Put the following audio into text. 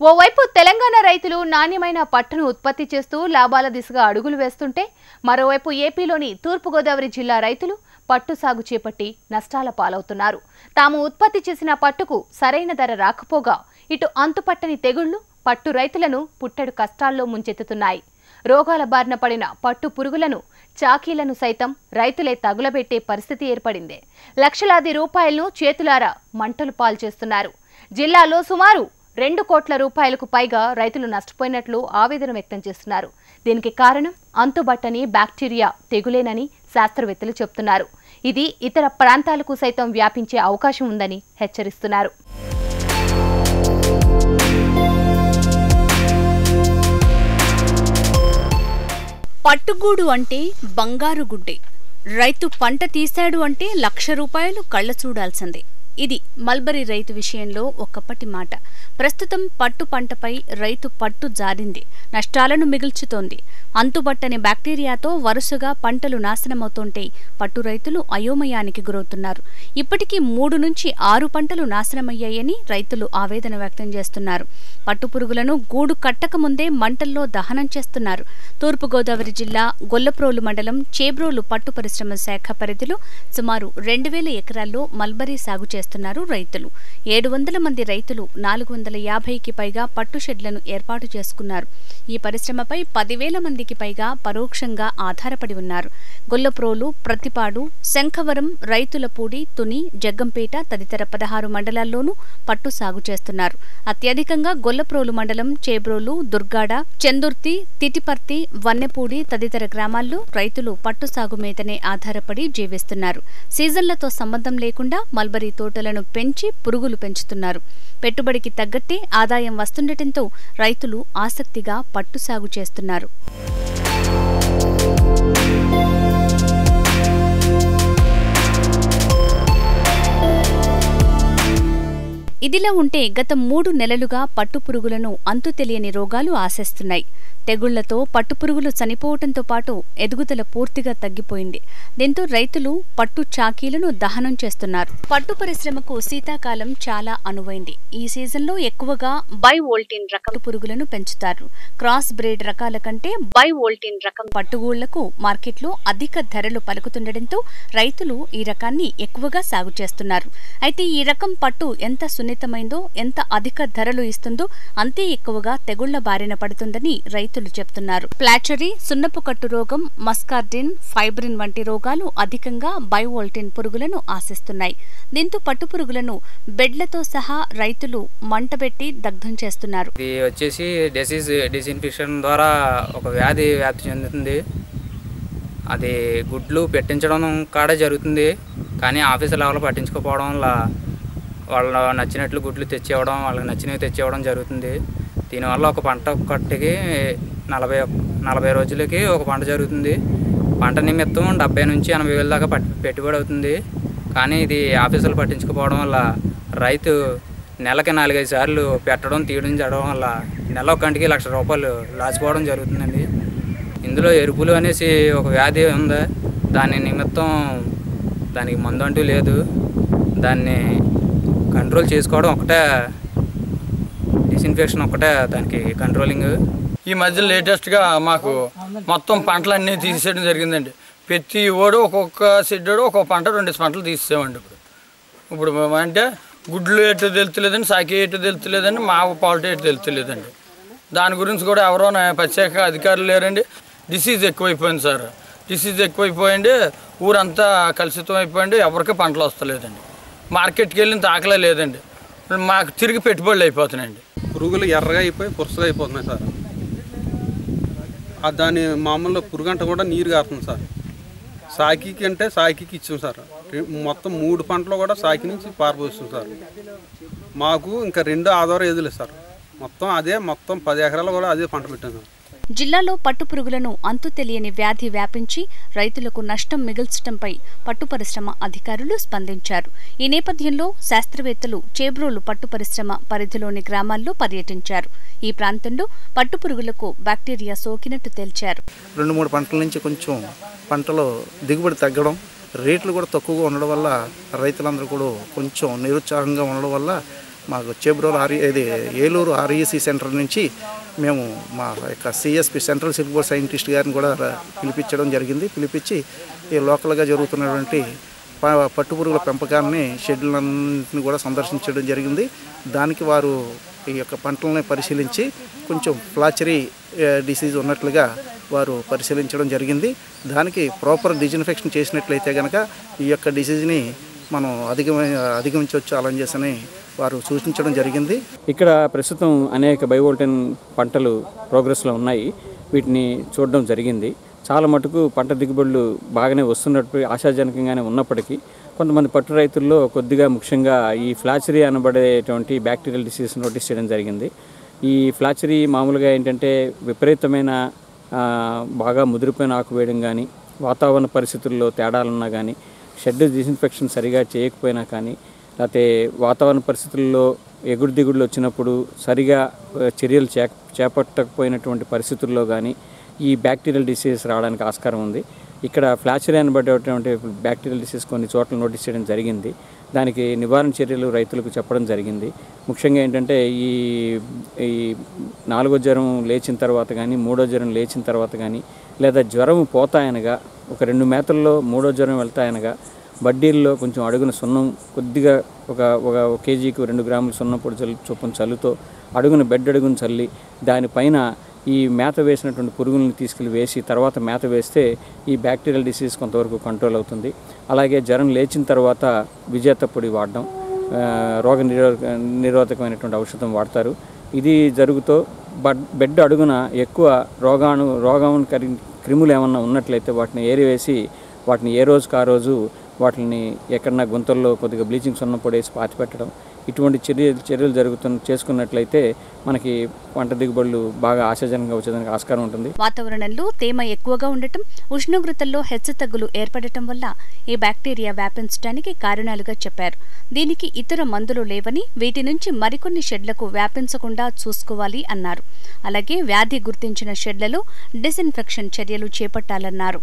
ఓవైపు తెలంగాణ రైతులు నాణ్యమైన పట్టును ఉత్పత్తి చేస్తూ లాభాల దిశగా అడుగులు వేస్తుంటే మరోవైపు ఏపీలోని తూర్పుగోదావరి జిల్లా రైతులు పట్టు సాగు చేపట్టి నష్టాల పాలవుతున్నారు. తాము ఉత్పత్తి చేసిన పట్టుకు సరైన ధర రాకపోగా ఇటు అంతుపట్టని తెగుళ్ళు పట్టు రైతులను పుట్టెడు కష్టాల్లో ముంచెత్తుతున్నాయి. రోగాల బారిన పడిన పట్టు పురుగులను చాకీలను సైతం రైతులే తగులబెట్టే పరిస్థితి ఏర్పడింది. లక్షలాది రూపాయలను చేతులారా మంటలు పాల్చేస్తున్నారు జిల్లాలో సుమారు రెండు కోట్ల రూపాయలకు పైగా రైతులు నష్టపోయినట్లు ఆవేదన వ్యక్తం చేస్తున్నారు. దీనికి కారణం అంతుబట్టని బ్యాక్టీరియా తెగులేనని శాస్త్రవేత్తలు చెబుతున్నారు. ఇది ఇతర ప్రాంతాలకు సైతం వ్యాపించే అవకాశం ఉందని హెచ్చరిస్తున్నారు. పట్టుగూడు అంటే బంగారు గుడ్డే. రైతు పంట తీశాడు అంటే లక్ష రూపాయలు కళ్ళ చూడాల్సిందే. ఇది మల్బరీ రైతు విషయంలో ఒకప్పటి మాట. ప్రస్తుతం పట్టు పంటపై రైతు పట్టు జారింది. నష్టాలను మిగుల్చుతోంది. అంతుబట్టని బ్యాక్టీరియాతో వరుసగా పంటలు నాశనమవుతుంటే పట్టు రైతులు అయోమయానికి గురవుతున్నారు. ఇప్పటికీ మూడు నుంచి ఆరు పంటలు నాశనమయ్యాయని రైతులు ఆవేదన వ్యక్తం చేస్తున్నారు. పట్టు పురుగులను గూడు కట్టకముందే మంటల్లో దహనం చేస్తున్నారు. తూర్పుగోదావరి జిల్లా గొల్లప్రోలు మండలం చేబ్రోలు పట్టు పరిశ్రమ శాఖ పరిధిలో సుమారు రెండు వేల ఎకరాల్లో మల్బరీ సాగు చేస్తున్నారు రైతులు. ఏడు వందల మంది రైతులు నాలుగు వందల యాభైకి పైగా పట్టు షెడ్లను ఏర్పాటు చేసుకున్నారు. ఈ పరిశ్రమపై పదివేల మందికి పైగా పరోక్షంగా ఆధారపడి ఉన్నారు. గొల్లప్రోలు ప్రతిపాడు శంఖవరం రైతులపూడి తుని జగ్గంపేట తదితర పదహారు మండలాల్లోనూ పట్టు సాగు చేస్తున్నారు. అత్యధికంగా గొల్లప్రోలు మండలం చేబ్రోలు దుర్గాడ చందుర్తి తిటిపర్తి వన్నెపూడి తదితర గ్రామాల్లో రైతులు పట్టు సాగు మీదనే ఆధారపడి జీవిస్తున్నారు. సీజన్లతో సంబంధం లేకుండా మల్బరీ తోట తోటలను పెంచి పురుగులు పెంచుతున్నారు. పెట్టుబడికి తగ్గట్టే ఆదాయం వస్తుండటంతో రైతులు ఆసక్తిగా పట్టు సాగు చేస్తున్నారు. ఇదిలా ఉంటే గత మూడు నెలలుగా పట్టుపురుగులను అంతు తెలియని రోగాలు ఆశిస్తున్నాయి. తెగుళ్ళతో పట్టుపురుగులు చనిపోవటంతో పాటు ఎదుగుదల పూర్తిగా తగ్గిపోయింది. దీంతో రైతులు పట్టు చాకీలను దహనం చేస్తున్నారు. పట్టు పరిశ్రమకు శీతాకాలం చాలా అనువైంది. ఈ సీజన్లో ఎక్కువగా బై వోల్టిన్ రకం పురుగులను పెంచుతారు. క్రాస్ బ్రేడ్ రకాల కంటే బై వోల్టిన్ రకం పట్టుగూళ్ళకు మార్కెట్లో అధిక ధరలు పలుకుతుండటంతో రైతులు ఈ రకాన్ని ఎక్కువగా సాగు చేస్తున్నారు. అయితే ఈ రకం పట్టు ఎంత సున్నితమైందో ఎంత అధిక ధరలు ఇస్తుందో అంతే ఎక్కువగా తెగుళ్ళ బారిన పడుతుందని రైతులు చెప్తున్నారు. ప్లాచరీ సున్నపు కట్టు రోగం మస్కార్డిన్ ఫైబ్రిన్ వంటి రోగాలు అధికంగా బయోవోల్టిన్ పురుగులను ఆశిస్తున్నాయి. దీంతో పట్టు పురుగులను బెడ్లతో సహా రైతులు మంటబెట్టి దగ్ధం చేస్తున్నారు. ఇది వచ్చేసి డిసీజ్ డిస్ఇన్ఫెక్షన్ ద్వారా ఒక వ్యాధి వ్యాప్తి చెందుతుంది. అది గుడ్లు పెట్టించడం కాడ జరుగుతుంది. కానీ ఆఫీసు లెవెల్ పట్టించుకోపోవడం వల్ల వాళ్ళ నచ్చినట్లు గుడ్లు తెచ్చేవడం వాళ్ళకి నచ్చినవి తెచ్చేవడం జరుగుతుంది. దీనివల్ల ఒక పంట కట్టుకి నలభై నలభై రోజులకి ఒక పంట జరుగుతుంది. పంట నిమిత్తం డెబ్బై నుంచి ఎనభై వేల దాకా పెట్టుబడి అవుతుంది. కానీ ఇది ఆఫీసులు పట్టించుకోకపోవడం వల్ల రైతు నెలకి నాలుగైదు సార్లు పెట్టడం తీయడం జరగడం వల్ల నెల ఒక్కంటికి లక్ష రూపాయలు లాచిపోవడం జరుగుతుందండి. ఇందులో ఎరుపులు అనేసి ఒక వ్యాధి ఉంది. దాని నిమిత్తం దానికి మందు అంటూ లేదు. దాన్ని కంట్రోల్ చేసుకోవడం ఒకటే డిస్ఇన్ఫెక్షన్ ఒకటే దానికి కంట్రోలింగ్ ఈ మధ్య లేటెస్ట్గా మాకు మొత్తం పంటలన్నీ తీసేయడం జరిగిందండి. ప్రతి ఓడు ఒక్కొక్క షెడ్డు ఒక్కొక్క పంట రెండు పంటలు తీసేసామండి ఇప్పుడు. ఇప్పుడు అంటే గుడ్లు ఎటు తెలుతులేదండి సాకి ఎటు తెలుతులేదండి మా పాలిటీ ఎటు తెలుతులేదండి దాని గురించి కూడా ఎవరో నా ప్రత్యేక అధికారులు లేరండి. డిసీజ్ ఎక్కువైపోయింది సార్. డిసీజ్ ఎక్కువైపోయింది ఊరంతా కలుషితం అయిపోయింది ఎవరికి పంటలు వస్తలేదండి. మార్కెట్కి వెళ్ళిన తాకలే లేదండి. మాకు తిరిగి పెట్టుబడులు అయిపోతున్నాయండి. పురుగులు ఎర్రగా అయిపోయి పురుసగా అయిపోతున్నాయి సార్. దాని మామూలు పురుగంట కూడా నీరు కారుతుంది సార్. సాకికి అంటే సాకికి ఇచ్చాం సార్. మొత్తం మూడు పంటలు కూడా సాకి నుంచి పారబోస్తుంది సార్. మాకు ఇంకా రెండు ఆధారం ఎదులేదు సార్. మొత్తం అదే మొత్తం పది ఎకరాలు కూడా అదే పంట పెట్టాం సార్. జిల్లాలో పట్టు పురుగులను అంతు తెలియని వ్యాధి వ్యాపించి రైతులకు నష్టం మిగిల్చడంపై పట్టు పరిశ్రమ అధికారులు స్పందించారు. ఈ నేపథ్యంలో శాస్త్రవేత్తలు చేబ్రోలు పట్టు పరిశ్రమ పరిధిలోని గ్రామాల్లో పర్యటించారు. ఈ ప్రాంతంలో పట్టు పురుగులకు బ్యాక్టీరియా సోకినట్టు తేల్చారు. రెండు మూడు పంటల నుంచి కొంచెం పంటలో దిగుబడి తగ్గడం రేట్లు కూడా తక్కువగా ఉండడం వల్ల రైతులందరూ కూడా కొంచెం నిరుత్సాహంగా ఉండడం వల్ల మాకు చేబ్రోలు ఆర్ ఇది ఏలూరు ఆర్ఈసి సెంటర్ నుంచి మేము మా యొక్క సిఎస్పి సెంట్రల్ సిల్బోర్ సైంటిస్ట్ గారిని కూడా పిలిపించడం జరిగింది. పిలిపించి ఈ లోకల్గా జరుగుతున్నటువంటి పట్టుపురుగుల పెంపకాన్ని షెడ్యూలన్నింటిని కూడా సందర్శించడం జరిగింది. దానికి వారు ఈ యొక్క పంటలని పరిశీలించి కొంచెం ఫ్లాచరీ డిసీజ్ ఉన్నట్లుగా వారు పరిశీలించడం జరిగింది. దానికి ప్రాపర్ డిజిన్ఫెక్షన్ చేసినట్లయితే కనుక ఈ యొక్క డిసీజ్ని మనం అధిగమ అధిగమించవచ్చు అలా చేసని వారు సూచించడం జరిగింది. ఇక్కడ ప్రస్తుతం అనేక బయోవోల్టైన్ పంటలు ప్రోగ్రెస్లో ఉన్నాయి. వీటిని చూడడం జరిగింది. చాలా మటుకు పంట దిగుబడులు బాగానే వస్తున్నట్టు ఆశాజనకంగానే ఉన్నప్పటికీ కొంతమంది పట్టు రైతుల్లో కొద్దిగా ముఖ్యంగా ఈ ఫ్లాచరీ అనబడేటువంటి బ్యాక్టీరియల్ డిసీజ్ నోటీస్ చేయడం జరిగింది. ఈ ఫ్లాచరీ మామూలుగా ఏంటంటే విపరీతమైన బాగా ముదిరిపోయిన ఆకు వేయడం కానీ వాతావరణ పరిస్థితుల్లో తేడాలున్నా కానీ షెడ్ డిస్ఇన్ఫెక్షన్ సరిగా చేయకపోయినా కానీ లేకపోతే వాతావరణ పరిస్థితుల్లో ఎగుడు దిగుడులు వచ్చినప్పుడు సరిగా చర్యలు చే చేపట్టకపోయినటువంటి పరిస్థితుల్లో కానీ ఈ బ్యాక్టీరియల్ డిసీజ్ రావడానికి ఆస్కారం ఉంది. ఇక్కడ ఫ్లాచరీ అనబడేటువంటి బ్యాక్టీరియల్ డిసీజ్ కొన్ని చోట్ల నోటీస్ చేయడం జరిగింది. దానికి నివారణ చర్యలు రైతులకు చెప్పడం జరిగింది. ముఖ్యంగా ఏంటంటే ఈ ఈ నాలుగో జ్వరం లేచిన తర్వాత కానీ మూడో జ్వరం లేచిన తర్వాత కానీ లేదా జ్వరం పోతాయనగా ఒక రెండు మేతల్లో మూడో జ్వరం వెళ్తాయనగా బడ్డీల్లో కొంచెం అడుగున సున్నం కొద్దిగా ఒక ఒక కేజీకి రెండు గ్రాముల సున్నం పొడి చల్లు చొప్పున చల్లుతో అడుగున బెడ్ అడుగును చల్లి దానిపైన ఈ మేత వేసినటువంటి పురుగుల్ని తీసుకెళ్ళి వేసి తర్వాత మేత వేస్తే ఈ బ్యాక్టీరియల్ డిసీజ్ కొంతవరకు కంట్రోల్ అవుతుంది. అలాగే జ్వరం లేచిన తర్వాత విజేత పొడి వాడడం రోగ నిరోధక నిరోధకమైనటువంటి ఔషధం వాడతారు. ఇది జరుగుతూ బడ్ బెడ్ అడుగున ఎక్కువ రోగాణు రోగం కరి క్రిములు ఏమన్నా ఉన్నట్లయితే వాటిని ఏరివేసి వాటిని ఏ రోజుకు ఆ రోజు వాటిని ఎక్కడన్నా గుంతల్లో కొద్దిగా బ్లీచింగ్ సున్నం పొడేసి పాతిపెట్టడం ఇటువంటి చర్యలు చర్యలు జరుగుతున్న చేసుకున్నట్లయితే మనకి పంట దిగుబడులు బాగా ఆశాజనకంగా వచ్చేదానికి ఆస్కారం ఉంటుంది. వాతావరణంలో తేమ ఎక్కువగా ఉండటం ఉష్ణోగ్రతల్లో హెచ్చుతగ్గులు ఏర్పడటం వల్ల ఈ బ్యాక్టీరియా వ్యాపించడానికి కారణాలుగా చెప్పారు. దీనికి ఇతర మందులు లేవని వీటి నుంచి మరికొన్ని షెడ్లకు వ్యాపించకుండా చూసుకోవాలి అన్నారు. అలాగే వ్యాధి గుర్తించిన షెడ్లలో డిస్ఇన్ఫెక్షన్ చర్యలు చేపట్టాలన్నారు.